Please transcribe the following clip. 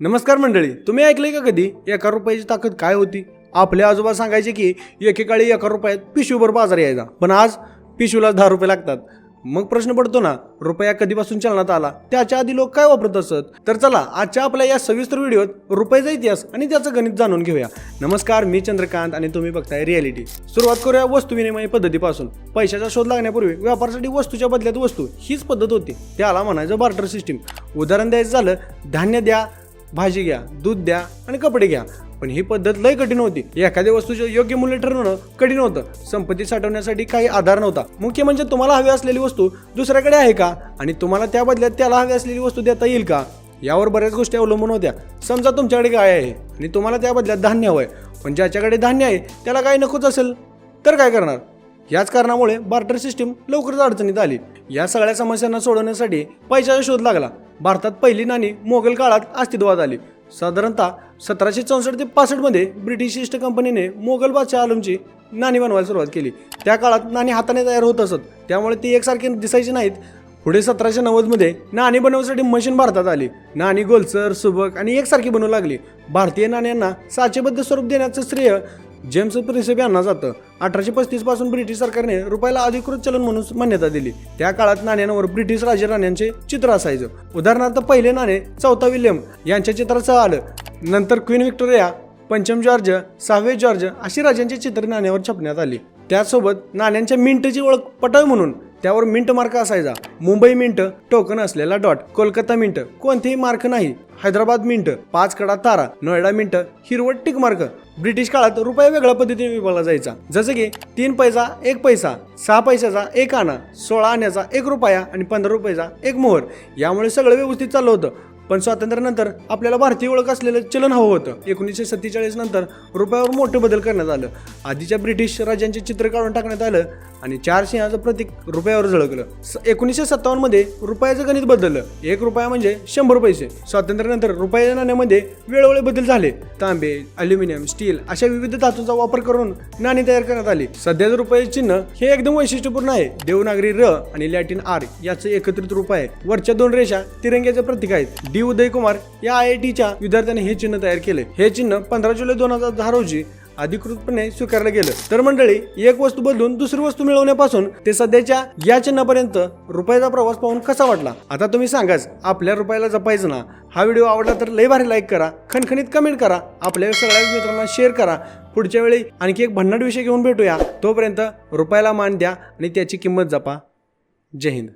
नमस्कार मंडळी तुम्ही ऐकले का कधी? एका रुपयाची ताकद काय होती? आपले आजोबा सांगायचे की एकेकाळी एका रुपयात पिशवीभर बाजार यायचा. पण आज पिशवीला दहा रुपये लागतात. मग प्रश्न पडतो ना रुपया कधीपासून चलनात आला? त्याच्या आधी लोक काय वापरत असत? तर चला आजच्या आपल्या या सविस्तर व्हिडिओत रुपयाचा इतिहास आणि त्याचं गणित जाणून घेऊया. नमस्कार मी चंद्रकांत आणि तुम्ही बघताय रियालिटी. सुरुवात करूया वस्तू विनिमय पद्धतीपासून. पैशाचा शोध लागण्यापूर्वी व्यापारासाठी वस्तूच्या बदल्यात वस्तू हीच पद्धत होती. त्याला म्हणायचं बार्टर सिस्टीम. उदाहरण द्यायचं झालं धान्य द्या भाजी घ्या दूध द्या आणि कपडे घ्या. पण ही पद्धत लय कठीण होती. एखाद्या वस्तूचे योग्य मूल्य ठरवणं कठीण होतं. संपत्ती साठवण्यासाठी काही आधार नव्हता. मुख्य म्हणजे तुम्हाला हवी असलेली वस्तू दुसऱ्याकडे आहे का? आणि तुम्हाला त्या बदल्यात त्याला हवी असलेली वस्तू देता येईल का? यावर बऱ्याच गोष्टी अवलंबून होत्या. समजा तुमच्याकडे काय आहे आणि तुम्हाला त्या बदल्यात धान्य हवंय. पण ज्याच्याकडे धान्य आहे त्याला काय नकोच असेल तर काय करणार? याच कारणामुळे बार्टर सिस्टीम लवकरच अडचणीत आली. या सगळ्या समस्यांना सोडवण्यासाठी पैशाचा शोध लागला. भारतात पहिली नाणी मोगल काळात अस्तित्वात आली. साधारणतः सतराशे चौसष्ट ते पासष्टमध्ये ब्रिटिश ईस्ट कंपनीने मोगल बादशाह आलमची नाणी बनवायला सुरुवात केली. त्या काळात नाणी हाताने तयार होत असत. त्यामुळे ती एकसारखी दिसायची नाहीत. पुढे सतराशे नव्वदमध्ये नाणी बनवण्यासाठी मशीन भारतात आली. नाणी गोलसर सुबक आणि एकसारखी बनवू लागली. भारतीय नाण्यांना साचेबद्ध स्वरूप देण्याचं श्रेय जेम्स प्रिन्सेप यांना जातं. अठराशे पस्तीसपासून ब्रिटिश सरकारने रुपयाला अधिकृत चलन म्हणून मान्यता दिली. त्या काळात नाण्यांवर ब्रिटिश राजेराण्यांचे चित्र असायचं. उदाहरणार्थ पहिले नाणे चौथा विल्यम यांच्या चित्रासह आलं. नंतर क्वीन व्हिक्टोरिया पंचम जॉर्ज सहावे जॉर्ज अशी राजांची चित्र नाण्यावर छापण्यात आली. त्यासोबत नाण्यांच्या मिंटची ओळख पटावी म्हणून त्यावर मिंट मार्क असायचा. मुंबई मिंट टोकन असलेला डॉट कोलकाता मिंट कोणतेही मार्क नाही. हैदराबाद मिंट पाच कडा तारा नोएडा मिंट हिरवट टिक मार्क. ब्रिटिश काळात रुपया वेगळ्या पद्धतीने विभागला जायचा. जसं की तीन पैसा एक पैसा सहा पैशाचा एक आणा सोळा आण्याचा एक रुपया आणि पंधरा रुपयाचा एक मोहर. यामुळे सगळं व्यवस्थित चाललं होतं. पण स्वातंत्र्यानंतर आपल्याला भारतीय ओळख असलेलं चलन हवं होतं. एकोणीसशे सत्तेचाळीस नंतर रुपयावर मोठे बदल करण्यात आलं. आधीच्या ब्रिटिश राजांचे चित्र काढून टाकण्यात आलं आणि चार सिंहाचं प्रतीक रुपयावर झळकलं. स- एकोणीसशे सत्तावन्नमध्ये रुपयाचं गणित बदललं. एक रुपया म्हणजे शंभर पैसे. स्वातंत्र्यानंतर रुपया नाण्यामध्ये वेळोवेळी बदल झाले. तांबे अल्युमिनियम स्टील अशा विविध धातूंचा वापर करून नाणी तयार करण्यात आली. सध्याचं रुपये चिन्ह हे एकदम वैशिष्ट्यपूर्ण आहे. देवनागरी र आणि लॅटिन आर याचं एकत्रित रूप आहे. वरच्या दोन रेषा तिरंग्याचे प्रतीक आहेत. डी उदय कुमार या आय आय टीच्या विद्यार्थ्याने हे चिन्ह तयार केले. हे चिन्ह पंधरा जुलै दोन हजार दहा रोजी अधिकृतपणे स्वीकारलं गेलं. तर मंडळी एक वस्तू बदलून दुसरी वस्तू मिळवण्यापासून ते सध्याच्या या चिन्हापर्यंत रुपयाचा प्रवास पाहून कसा वाटला? आता तुम्ही सांगाच आपल्या रुपयाला जपायचं ना. हा व्हिडिओ आवडला तर लय भारी लाईक करा खणखणीत कमेंट करा आपल्या सगळ्या मित्रांना शेअर करा. पुढच्या वेळी आणखी एक भन्नाट विषय घेऊन भेटूया. तोपर्यंत रुपयाला मान द्या आणि त्याची किंमत जपा. जय हिंद.